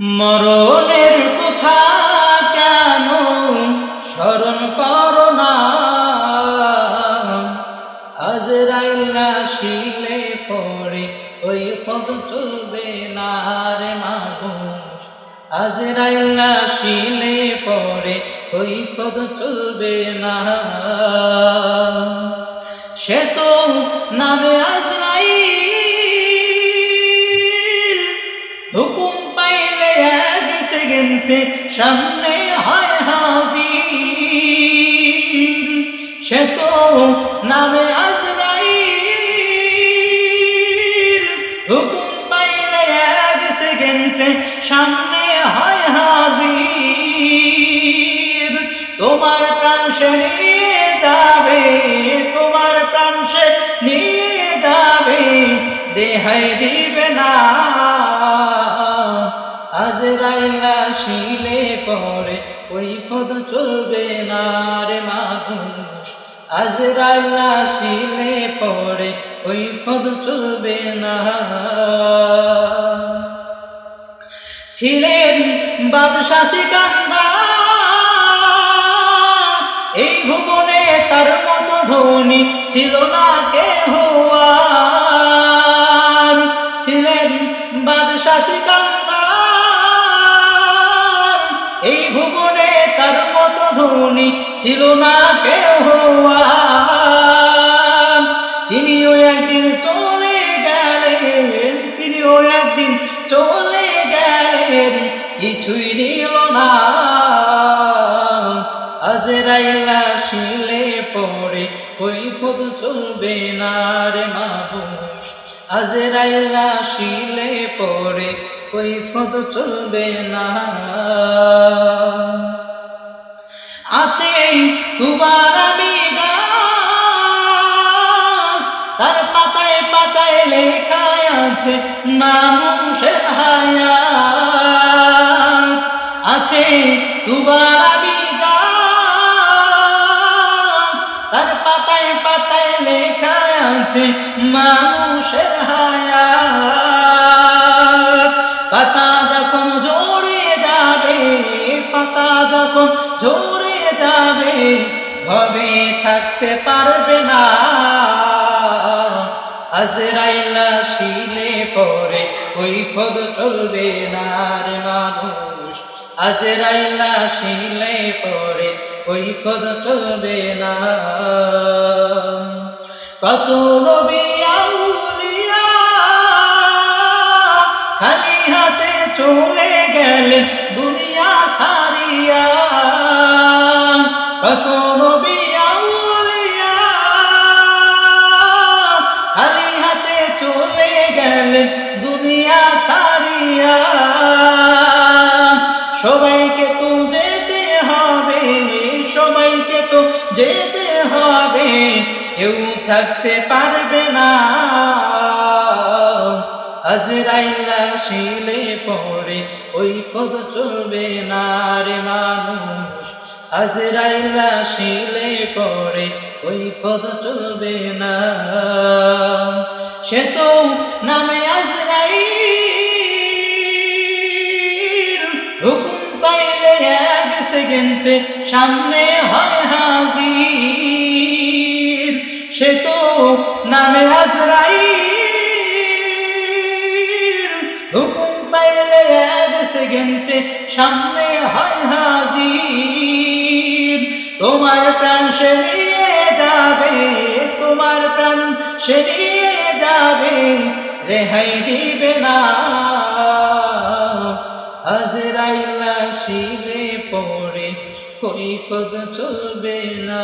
মরণের কথা কেন স্মরণ করো না? আজরাইল্লা শিলে পড়ে, ওই পদ চলবে না রে মানুষ আজরাইল্লা শিলে পড়ে, ওই পদ চলবে না। সে তো সামনে হয় হাজির। সে তো নামে আজরাইল। হুকুম পাইলে এক সেকেন্ডে সামনে হয় হাজির। তোমার প্রাণ নিয়ে যাবে, তোমার প্রাণ নিয়ে যাবে দেহাই দিবে না। আজরাইলা শিলে পরে পদ চলবে না রে মানুষ আজরাইলা শিলে পরে ওই পদ চলবে না ছিলেন বাদশা সিকান্দা এই ভুবনে তার মতো ধনী ছিল না কে আর। ছিল না কেহ। তিনিও একদিন চলে গেলেন, তিনিও একদিন চলে গেলেন, কিছুই নিল না। আজরাইলা শিলে পড়ে পদ চলবে না রে মানুষ আজরাইলা শিলে পড়ে পদ চলবে না। আছে তোমার আমি তার পাতায় পাতায় লেখা আছে মানুষের হায়াত। আছে তোমার আমি তার পাতায় পাতায় লেখা আছে মানুষের হায়াত। পাতা যখন জোরে যাবে, পাতা যখন জোরে যাবে ভবে থাকতে পারবে না। আজরাইলা শিলে পরে ওই পদ চলবে না রে মানুষ। আজরাইলা শিলে পরে ওই পদ চলবে না। কত নবী আউলিয়া খালি হাতে চলে গেলেন আউলিয়া খালি হাতে চলে গেলেন দুনিয়া ছাড়িয়া সবাইকে তো যেতে হবে, সবাইকে তো যেতে হবে, কেউ থাকতে পারবে না। আজরাইলা শিলে পড়ে ওই পদ চলবে না রে মানুষ। আজরাইলা শিলে পড়ে, ওই পদ চলবে না। সে তো নামে আজরাইল, হুকুম পাইলে এক সেকেন্ডে সামনে হয় হাজির। সে তো নামে আজরাইল, হুকুম পাইলে এক সেকেন্ডে সামনে হয় হাজির। তোমার প্রাণ সে নিয়ে যাবে, তোমার প্রাণ সে নিয়ে যাবে, রেহাই দিবে না। আজরাইলা শিবে পড়ে কৈফত চলবে না।